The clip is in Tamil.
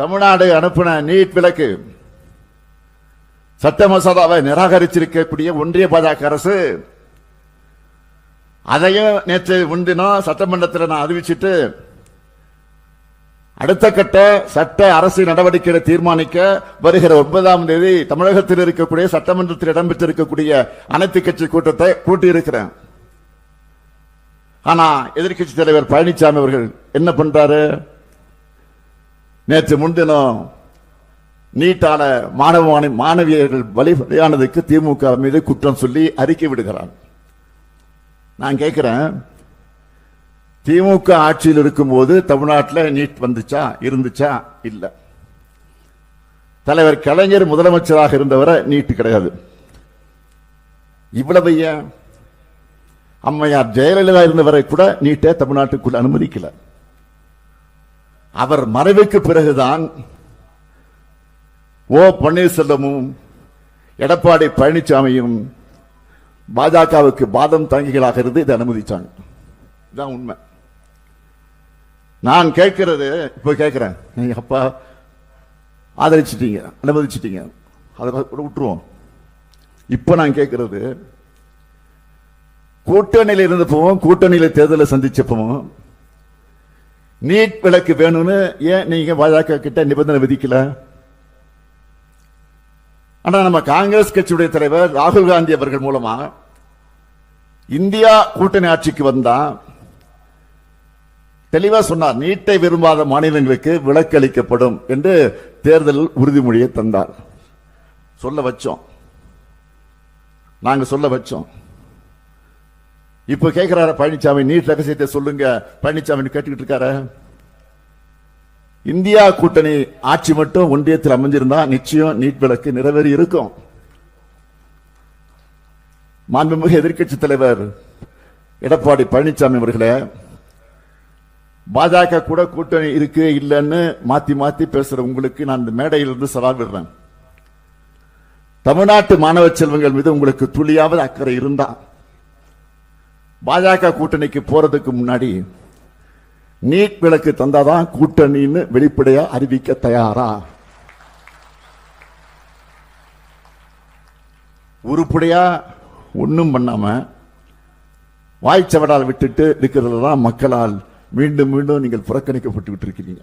தமிழ்நாடு அனுப்பின நீட் விலக்கு. சட்ட மசோதாவை நிராகரிச்சிருக்கக்கூடிய ஒன்றிய பாஜக அரசு அதையும் நேற்று முன்தினம் சட்டமன்றத்தில் நான் அறிவிச்சிட்டு அடுத்த கட்ட சட்ட அரசு நடவடிக்கைகளை தீர்மானிக்க வருகிற ஒன்பதாம் தேதி தமிழகத்தில் இருக்கக்கூடிய சட்டமன்றத்தில் இடம்பெற்றிருக்கக்கூடிய அனைத்து கட்சி கூட்டத்தை கூட்டியிருக்கிறேன். ஆனா எதிர்க்கட்சி தலைவர் பழனிசாமி அவர்கள் என்ன பண்றாரு? நேற்று முன்தினம் நீட்டான மாணவ மாணவியர்கள் வழி பலியானதுக்கு திமுக மீது குற்றம் சொல்லி அறிக்கை விடுகிறார். நான் கேட்கிறேன் திமுக ஆட்சியில் இருக்கும்போது தமிழ்நாட்டில் நீட் வந்துச்சா இருந்துச்சா இல்லை. தலைவர் கலைஞர் முதலமைச்சராக இருந்தவரை நீட் கிடையாது. இவ்வளவு ஏன்? அம்மையார் ஜெயலலிதா இருந்தவரை கூட நீட்டை தமிழ்நாட்டுக்குள் அனுமதிக்கலை. அவர் மறைவுக்கு பிறகுதான் ஓ பன்னீர்செல்வமும் எடப்பாடி பழனிசாமியும் பாஜகவுக்கு பாதம் தாங்கிகளாக இருந்து இதை அனுமதிச்சாங்க. இதான் உண்மை. நான் கேட்கிறது இப்போ கேட்குறேன். நீங்கள் அப்பா ஆதரிச்சிட்டீங்க அனுமதிச்சிட்டீங்க. அதை கூட விட்டுருவோம். இப்போ நான் கேட்கறது கூட்டணியில் இருந்தப்பவும் கூட்டணியில் தேர்தலை சந்திச்சப்பவும் நீட் விலக்கு வேணும்னு ஏன் நீங்க பாஜக கிட்ட நிபந்தனை விதிக்கல? ஆனா நம்ம காங்கிரஸ் கட்சியுடைய தலைவர் ராகுல் காந்தி அவர்கள் மூலமா இந்தியா கூட்டணி ஆட்சிக்கு வந்தா தெளிவா சொன்னார் நீட்டை விரும்பாத மாநிலங்களுக்கு விலக்கு அளிக்கப்படும் என்று தேர்தல் உறுதிமொழியை தந்தார். சொல்ல வச்சோம். நாங்க சொல்ல வச்சோம். இப்ப கேட்கிறாரு பழனிசாமி நீட் ரகசியத்தை சொல்லுங்க. பழனிசாமி கேட்டுக்கிட்டு இருக்காரு? இந்தியா கூட்டணி ஆட்சி மட்டும் ஒன்றியத்தில் அமைஞ்சிருந்தா நிச்சயம் நீட் விளக்கு நிறைவேறி இருக்கும். மாண்புமிகு எதிர்க்கட்சி தலைவர் எடப்பாடி பழனிசாமி அவர்களே பாஜக கூட கூட்டணி இருக்கு இல்லைன்னு மாத்தி மாத்தி பேசுற உங்களுக்கு நான் இந்த மேடையிலிருந்து சவால் விடுறேன். தமிழ்நாட்டு மாணவ செல்வங்கள் மீது உங்களுக்கு துளியாவது அக்கறை இருந்தா பாஜக கூட்டணிக்கு போறதுக்கு முன்னாடி நீட் விலக்கு தந்தாதான் கூட்டணின்னு வெளிப்படையா அறிவிக்க தயாரா? உருப்படியா ஒன்றும் பண்ணாம வாய்ச்சவடால் விட்டுட்டு இருக்கிறதுல தான் மக்களால் மீண்டும் மீண்டும் நீங்கள் புறக்கணிக்கப்பட்டு விட்டிருக்கிறீங்க